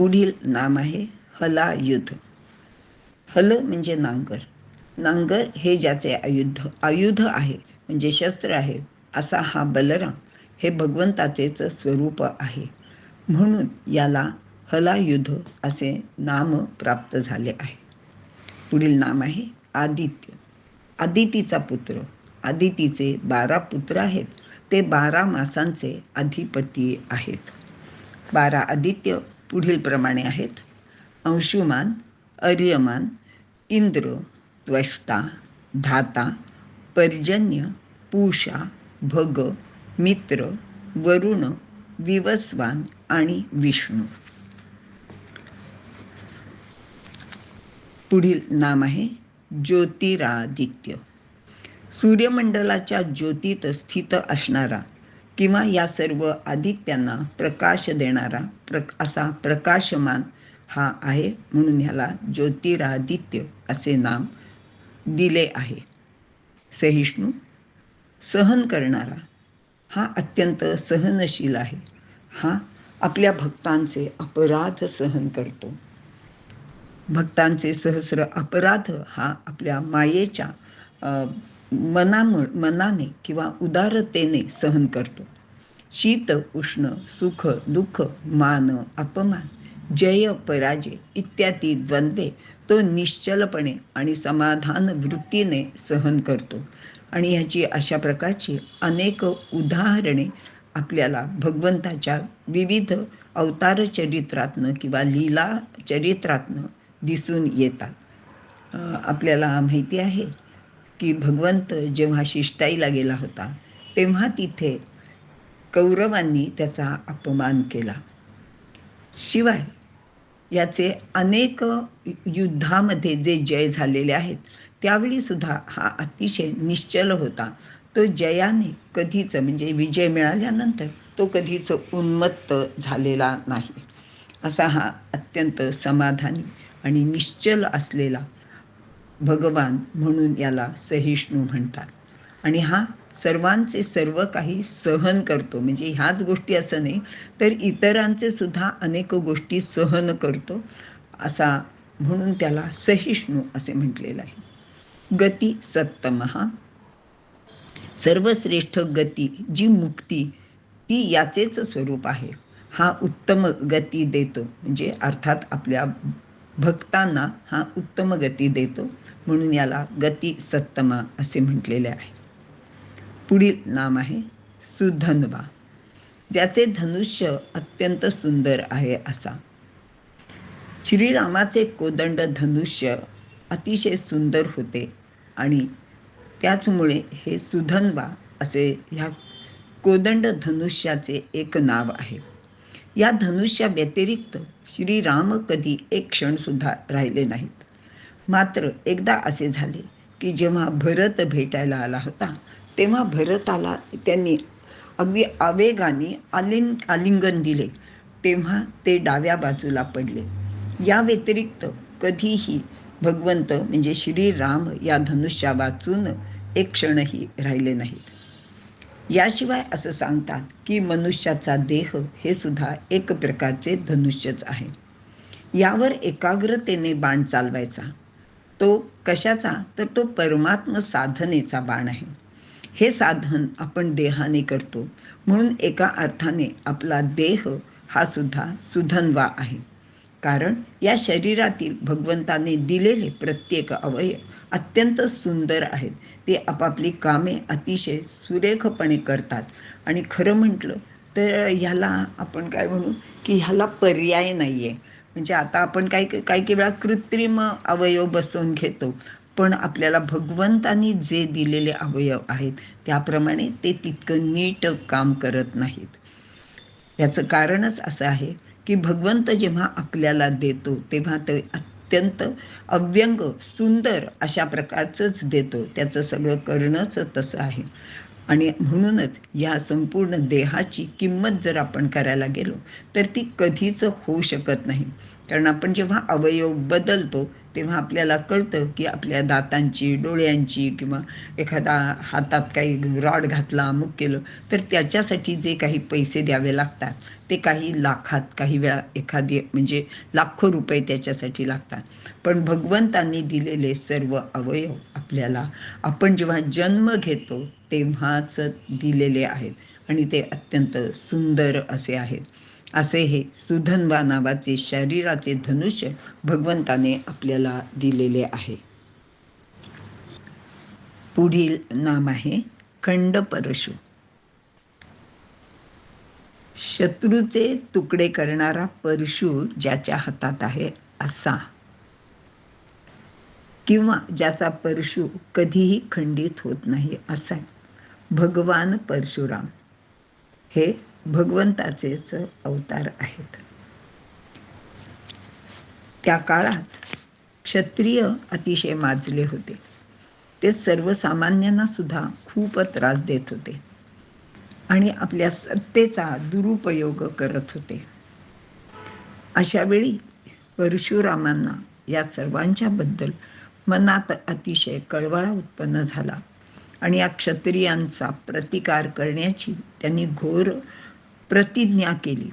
पुढील नाम आहे हलायुध हल म्हणजे नांगर. नांगर हे ज्याचे आयुध आयुध आहे म्हणजे शस्त्र आहे असा हा बलराम हे भगवंताचेच स्वरूप आहे. म्हणून याला हलायुध असे नाम प्राप्त झाले आहे. पुढील नाम आहे आदित्य. आदितीचा पुत्र आदितीचे बारा पुत्र आहेत ते बारा मासांचे अधिपती आहेत. बारा आदित्य पुढील प्रमाणे आहेत. अंशुमान अर्यमान इंद्र त्वष्टा धाता पर्जन्य पूषा भग मित्र वरुण विवस्वान आणि विष्णू. पुढील नाम आहे ज्योतिरादित्य. सूर्यमंडलाच्या ज्योतीत स्थित असणारा किंवा या सर्व आदित्यांना प्रकाश देणारा प्र असा प्रकाशमान हा आहे म्हणून ह्याला ज्योतिरादित्य असे नाम दिले आहे. सहिष्णू सहन करणारा हा अत्यंत सहनशील आहे. हा आपल्या भक्तांचे अपराध सहन करतो. भक्तांचे सहस्र अपराध हा आपल्या मायेच्या मनामुळ मनाने किंवा उदारतेने सहन करतो. शीत उष्ण सुख दुःख मान अपमान जय पराजय इत्यादी द्वंद्वे तो निश्चलपणे आणि समाधान वृत्तीने सहन करतो. आणि ह्याची अशा प्रकारची अनेक उदाहरणे आपल्याला भगवंताच्या विविध अवतार चरित्रातनं किंवा लीला चरित्रातनं दिसून येतात. आपल्याला माहिती आहे की भगवंत जेव्हा शिष्टाईला गेला होता तेव्हा तिथे कौरवांनी त्याचा अपमान केला. शिवाय याचे अनेक युद्धामध्ये जे जय झालेले आहेत त्यावेळी सुद्धा हा अतिशय निश्चल होता. तो जयाने कधीच म्हणजे विजय मिळाल्यानंतर तो कधीच उन्मत्त झालेला नाही. असा हा अत्यंत समाधानी आणि निश्चल असलेला भगवान म्हणून याला सहिष्णू म्हणतात. आणि हा सर्वांचे सर्व काही सहन करतो. म्हणजे ह्याच गोष्टी असं नाही तर इतरांचे सुद्धा अनेक गोष्टी सहन करतो असा म्हणून त्याला सहिष्णू असे म्हटलेलं आहे. गती सत्तमहा सर्वश्रेष्ठ गती जी मुक्ती ती याचेच स्वरूप आहे. हा उत्तम गती देतो. म्हणजे अर्थात आपल्या भक्तांना हा उत्तम गती देतो. म्हणून याला गती सत्तमा असे म्हटलेले आहे. पुढील नाम आहे सुधन्वा. ज्याचे धनुष्य अत्यंत सुंदर आहे असा. श्रीरामाचे कोदंड धनुष्य अतिशय सुंदर होते आणि त्याचमुळे हे सुधन्वा असे ह्या कोदंड धनुष्याचे एक नाव आहे. या धनुष्या व्यतिरिक्त श्रीराम कधी एक क्षणसुद्धा राहिले नाहीत. मात्र एकदा असे झाले की जेव्हा भरत भेटायला आला होता तेव्हा भरताला त्यांनी अगदी आवेगाने आलिंग आलिंगन दिले. तेव्हा ते डाव्या बाजूला पडले. या व्यतिरिक्त कधीही भगवंत म्हणजे श्रीराम या धनुष्या वाचून एक क्षणही राहिले नाहीत. याशिवाय असं सांगतात की मनुष्याचा देह हे सुद्धा एक प्रकारचे धनुष्यच आहे. यावर एकाग्रतेने बाण चालवायचा. तो कशाचा? तर तो परमात्म साधनेचा बाण आहे. हे साधन आपण देहाने करतो. म्हणून एका अर्थाने आपला देह हा सुद्धा सुधनवा आहे. कारण या शरीरातील भगवंताने दिलेले प्रत्येक अवयव अत्यंत सुंदर आहेत. ते आपापली कामे अतिशय सुरेखपणे करतात. आणि खरं म्हटलं तर ह्याला आपण काय म्हणू की ह्याला पर्याय नाही आहे म्हणजे आता आपण काही काही काही वेळा कृत्रिम अवयव बसवून घेतो पण आपल्याला भगवंतानी जे दिलेले अवयव आहेत त्याप्रमाणे ते तितकं नीट काम करत नाहीत. त्याचं कारणच असं आहे की भगवंत जेव्हा आपल्याला देतो तेव्हा ते अत्यंत अव्यंग सुंदर अशा प्रकारचंच देतो. त्याचं सगळं करणंच तसं आहे. आणि म्हणूनच या संपूर्ण देहाची किंमत जर आपण करायला गेलो तर ती कधीच होऊ शकत नाही. कारण आपण जेव्हा अवयव बदलतो तेव्हा आपल्याला कळतं की आपल्या दातांची डोळ्यांची किंवा एखादा हातात काही रॉड घातला अमुक केलं तर त्याच्यासाठी जे काही पैसे द्यावे लागतात ते काही लाखात काही वेळा एखादी म्हणजे लाखो रुपये त्याच्यासाठी लागतात. पण भगवंतांनी दिलेले सर्व अवयव आपल्याला आपण जेव्हा जन्म घेतो तेव्हाच दिलेले आहेत. आणि ते अत्यंत सुंदर असे आहेत. असे हे सुधन्वा नावाचे शरीराचे धनुष्य भगवंताने आपल्याला दिलेले आहे. पुढील नाम आहे खंड परशु शत्रूचे तुकडे करणारा परशु ज्याच्या हातात आहे असा. किंवा ज्याचा परशु कधीही खंडित होत नाही असा. भगवान परशुराम. हे भगवंताचेच अवतार आहेत. त्या काळात क्षत्रिय अतिशय माजले होते. ते सर्वसामान्यांना सुद्धा खूप त्रास देत होते. आणि आपल्या सत्तेचा दुरुपयोग करत होते. अशा वेळी परशुरामांना या सर्वांच्या बद्दल मनात अतिशय कळवळा उत्पन्न झाला. आणि या क्षत्रियांचा प्रतिकार करण्याची त्यांनी घोर प्रतिज्ञा केली.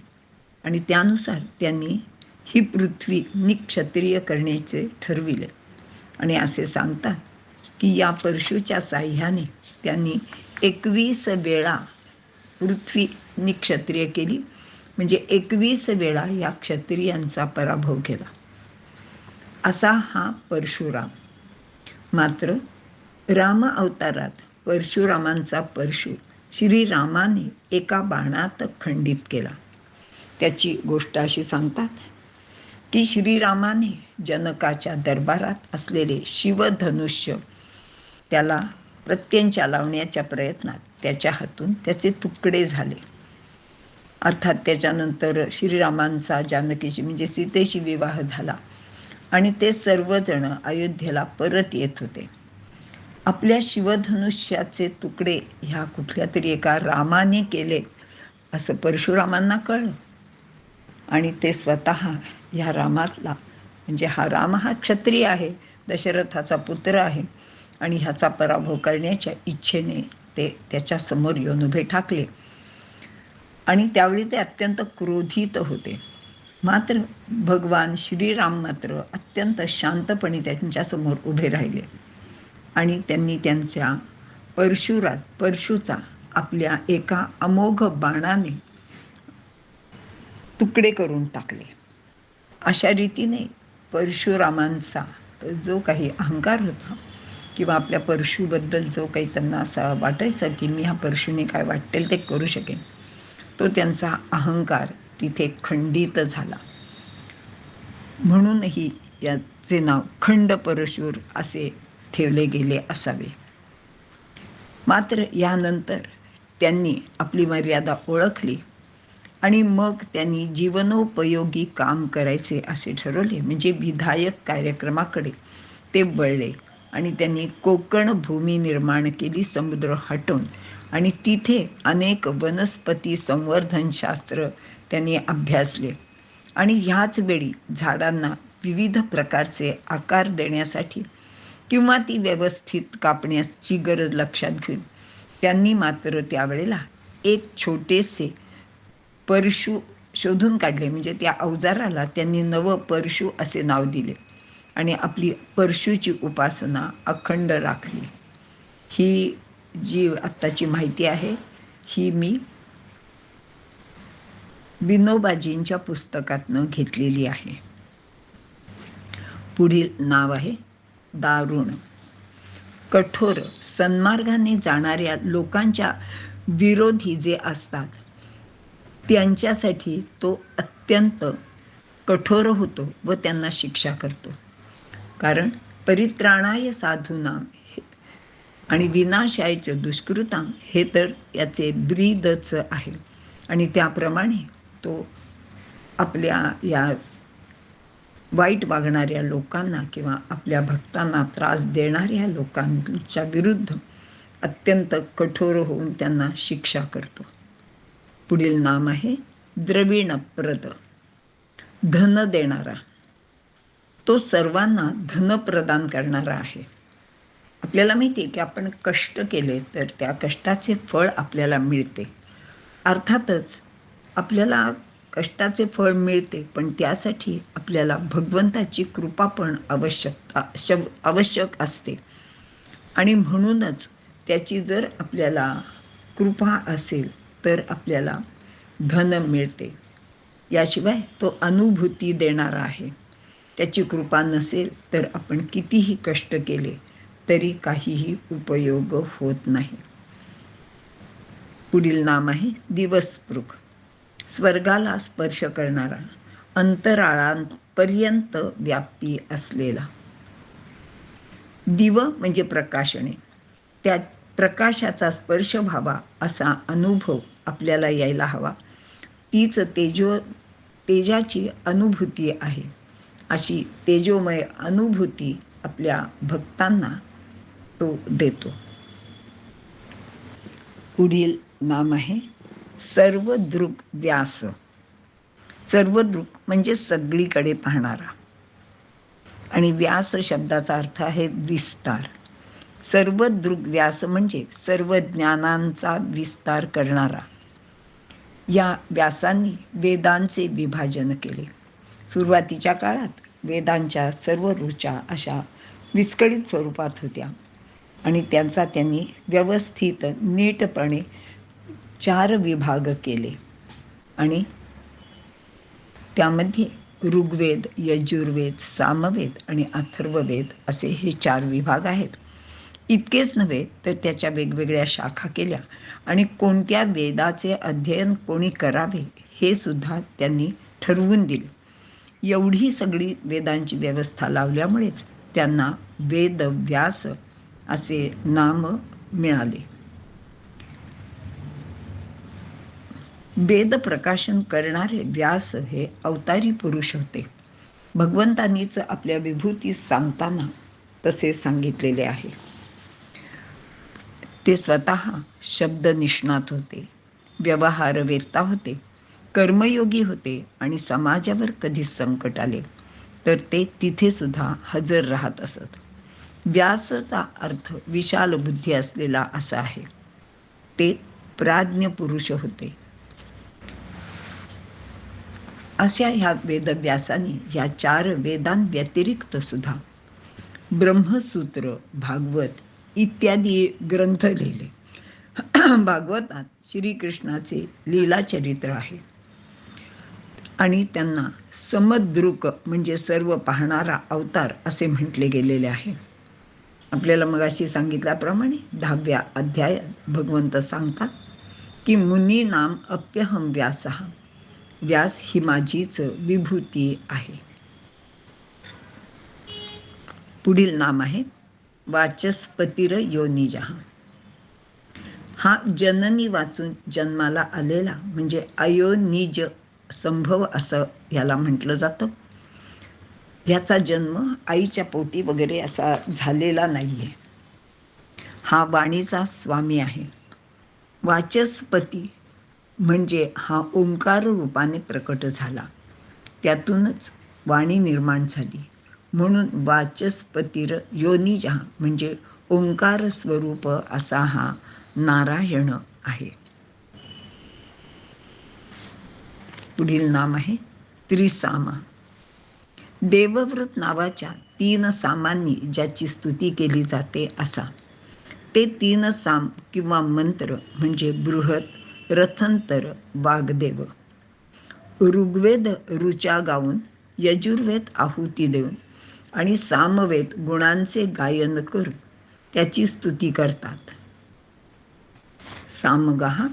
आणि त्यानुसार त्यांनी ही पृथ्वी निक्षत्रिय करण्याचे ठरविले. आणि असे सांगतात की या परशुच्या साह्याने त्यांनी एकवीस वेळा पृथ्वी निक्षत्रिय केली. म्हणजे एकवीस वेळा या क्षत्रियांचा पराभव केला. असा हा परशुराम. मात्र राम अवतारात परशुरामांचा परशु श्रीरामाने एका बाणात खंडित केला. त्याची गोष्ट अशी सांगतात की श्रीरामाने जनकाच्या दरबारात असलेले शिवधनुष्य त्याला प्रत्यंच्या लावण्याच्या प्रयत्नात त्याच्या हातून त्याचे तुकडे झाले. अर्थात त्याच्यानंतर श्रीरामांचा जानकीशी म्हणजे सीतेशी विवाह झाला आणि ते सर्वजण अयोध्येला परत येत होते. आपल्या शिवधनुष्याचे तुकडे ह्या कुठल्या तरी एका रामाने केले असं परशुरामांना कळलं. आणि ते स्वतः ह्या रामातला म्हणजे हा राम हा क्षत्रिय आहे दशरथाचा पुत्र आहे आणि ह्याचा पराभव करण्याच्या इच्छेने ते त्याच्यासमोर येऊन उभे ठाकले. आणि त्यावेळी ते अत्यंत क्रोधित होते. मात्र भगवान श्रीराम मात्र अत्यंत शांतपणे त्यांच्यासमोर उभे राहिले. आणि त्यांनी त्यांच्या परशुरात परशुचा आपल्या एका अमोघ बाणाने तुकडे करून टाकले. अशा रीतीने परशुरामांचा जो काही अहंकार होता किंवा आपल्या परशुबद्दल जो काही त्यांना असा वाटायचा की मी ह्या परशुने काय वाटेल ते करू शकेन तो त्यांचा अहंकार तिथे खंडित झाला. म्हणूनही याचे नाव खंड परशूर असे ठेवले गेले असावे. मात्र यानंतर त्यांनी आपली मर्यादा ओळखली आणि मग त्यांनी जीवनोपयोगी काम करायचे असे ठरवले. म्हणजे विधायक कार्यक्रमाकडे ते वळले आणि त्यांनी कोकण भूमी निर्माण केली समुद्र हटवून. आणि तिथे अनेक वनस्पती संवर्धनशास्त्र त्यांनी अभ्यासले. आणि ह्याच वेळी झाडांना विविध प्रकारचे आकार देण्यासाठी किंवा ती व्यवस्थित कापण्याची गरज लक्षात घेऊन. त्यांनी मात्र त्यावेळेला एक छोटेसे परशु शोधून काढले. म्हणजे त्या अवजाराला त्यांनी नव परशु असे नाव दिले. आणि आपली परशुची उपासना अखंड राखली. ही जी आत्ताची माहिती आहे ही मी विनोबाजींच्या पुस्तकातनं घेतलेली आहे. पुढील नाव आहे दारुण. कठोर सन्मार्गाने जाणाऱ्या लोकांच्या विरोधी जे असतात त्यांच्यासाठी तो अत्यंत कठोर होतो व त्यांना शिक्षा करतो. कारण परित्राणाय साधूनाम आणि विनाशायच दुष्कृताम हे तर याचे ब्रीदच आहे. आणि त्याप्रमाणे तो आपल्या या वाईट वागणाऱ्या लोकांना किंवा आपल्या भक्तांना त्रास देणाऱ्या लोकांच्या विरुद्ध अत्यंत कठोर होऊन त्यांना शिक्षा करतो. पुढील नाम आहे द्रविणप्रद धन देणारा. तो सर्वांना धन प्रदान करणारा आहे. आपल्याला माहिती आहे की आपण कष्ट केले तर त्या कष्टाचे फळ आपल्याला मिळते. अर्थातच आपल्याला कष्टाचे फळ मिळते पण त्यासाठी आपल्याला भगवंताची कृपा पण आवश्यकता आवश्यक असते. आणि म्हणूनच त्याची जर आपल्याला कृपा असेल तर आपल्याला धन मिळते. याशिवाय तो अनुभूती देणारा आहे. त्याची कृपा नसेल तर आपण कितीही कष्ट केले तरी काहीही उपयोग होत नाही. पुढील नाम आहे दिवसपृख स्वर्गाला स्पर्श करणारा अंतराळांपर्यंत व्याप्ती असलेला. दिव म्हणजे प्रकाशने त्या प्रकाशाचा स्पर्श व्हावा असा अनुभव आपल्याला यायला हवा. तीच तेजो तेजाची अनुभूती आहे. अशी तेजोमय अनुभूती आपल्या भक्तांना तो देतो. पुढील नाम आहे सर्वदृक व्यास. सर्वदृक म्हणजे सगळीकडे पाहणारा. आणि व्यास शब्दाचा अर्थ आहे विस्तार. सर्वदृक व्यास म्हणजे सर्व ज्ञानांचा विस्तार करणारा. या व्यासांनी वेदांचे विभाजन केले. सुरुवातीच्या काळात वेदांच्या सर्व रुचा अशा विस्कळीत स्वरूपात होत्या. आणि त्यांचा त्यांनी व्यवस्थित नीटपणे चार विभाग केले. आणि त्यामध्ये ऋग्वेद यजुर्वेद सामवेद आणि अथर्ववेद असे हे चार विभाग आहेत. इतकेच नव्हे तर त्याच्या वेगवेगळ्या शाखा केल्या. आणि कोणत्या वेदाचे अध्ययन कोणी करावे हे सुद्धा त्यांनी ठरवून दिले. एवढी सगळी वेदांची व्यवस्था लावल्यामुळेच त्यांना वेद व्यास असे नाम मिळाले. वेद प्रकाशन करणारे व्यास हे अवतारी पुरुष होते. भगवंतानीच आपल्या विभूती सांगताना तसे सांगितलेले आहे. ते स्वतः शब्द निष्णात होते व्यवहारवेत्ता होते कर्मयोगी होते आणि समाजावर कधी संकट आले तर ते तिथे सुद्धा हजर राहत असत. व्यासचा अर्थ विशाल बुद्धी असलेला असा आहे. ते प्राज्ञ पुरुष होते. अशा ह्या वेदव्यासाने या चार वेदांव्यतिरिक्त सुद्धा ब्रह्मसूत्र भागवत इत्यादी ग्रंथ लिहिले. भागवतात श्रीकृष्णाचे लीला चरित्र आहे. आणि त्यांना समद्रुक म्हणजे सर्व पाहणारा अवतार असे म्हटले गेलेले आहे. आपल्याला मग अशी सांगितल्याप्रमाणे दहाव्या अध्यायात भगवंत सांगतात की मुनी नाम अप्यहम व्यासहा व्यास ही माझीच विभूती आहे. पुढील नाम आहे वाचस्पतिर योनिजहा. हा जननी वाचून जन्माला आलेला म्हणजे अयोनिज संभव असं याला म्हटलं जातं. ह्याचा जन्म आईच्या पोटी वगैरे असा झालेला नाही आहे हा वाणीचा स्वामी आहे. वाचस्पती म्हणजे हा ओंकार रूपाने प्रकट झाला. त्यातूनच वाणी निर्माण झाली. म्हणून वाचस्पतीर योनिजा म्हणजे ओंकार स्वरूप असा हा नारायण आहे. पुढील नाम आहे त्रिसामा. देवव्रत नावाच्या तीन सामांनी ज्याची स्तुती केली जाते असा. ते तीन साम किंवा मंत्र म्हणजे बृहत रथंतर वाघदेव. ऋग्वेद ऋचा गाऊन यजुर्वेद आहुती देऊन आणि सामवेद गुणांचे गायन करून त्याची स्तुती करतात. सामगाहा.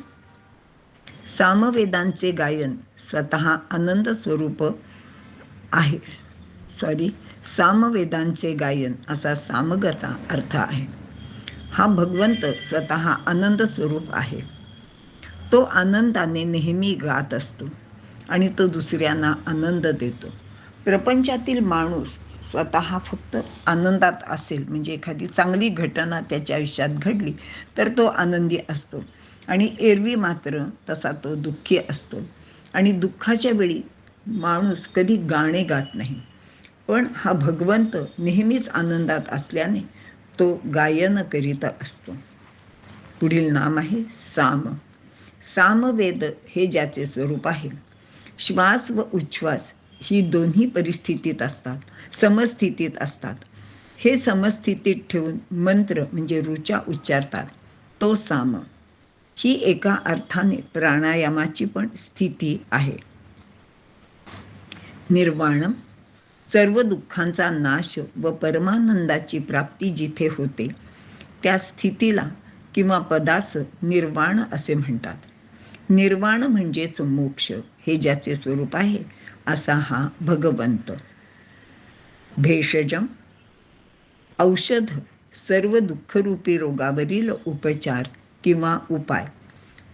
सामवेदांचे गायन स्वतः आनंद स्वरूप आहे. सॉरी सामवेदांचे गायन असा सामगाचा अर्थ आहे. हा भगवंत स्वतः आनंद स्वरूप आहे. तो आनंदाने नेहमी गात असतो आणि तो दुसऱ्यांना आनंद देतो. प्रपंचातील माणूस स्वतः फक्त आनंदात असेल म्हणजे एखादी चांगली घटना त्याच्या आयुष्यात घडली तर तो आनंदी असतो. आणि एरवी मात्र तसा तो दुःखी असतो. आणि दुःखाच्या वेळी माणूस कधी गाणे गात नाही. पण हा भगवंत नेहमीच आनंदात असल्याने तो गायन करीत असतो. पुढील नाम आहे साम. सामवेद हे ज्याचे स्वरूप आहे. श्वास व उच्छ्वास ही दोन्ही परिस्थितीत असतात समस्थितीत असतात. हे समस्थितीत ठेवून मंत्र म्हणजे रुचा उच्चारतात तो साम. ही एका अर्थाने प्राणायामाची पण स्थिती आहे. निर्वाणम. सर्व दुःखांचा नाश व परमानंदाची प्राप्ती जिथे होते त्या स्थितीला किंवा पदास निर्वाण असे म्हणतात. निर्वाण म्हणजेच मोक्ष हे ज्याचे स्वरूप आहे असा हा भगवंत. भेषजम औषध सर्व दुःखरूपी रोगावरील उपचार किंवा उपाय.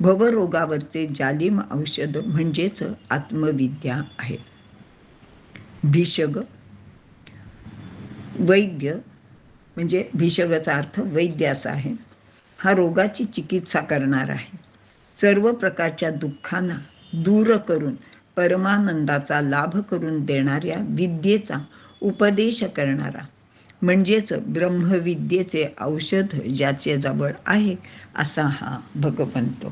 भवरोगावरचे जालिम औषध म्हणजेच आत्मविद्या आहे. भिषग वैद्य म्हणजे भिषगचा अर्थ वैद्य असा आहे. हा रोगाची चिकित्सा करणार आहे. सर्व प्रकारच्या दुःखांना दूर करून परमानंदाचा लाभ करून देणाऱ्या विद्येचा उपदेश करणारा म्हणजेच ब्रह्मविद्येचे औषध ज्याचे जवळ आहे असा हा भगवंत.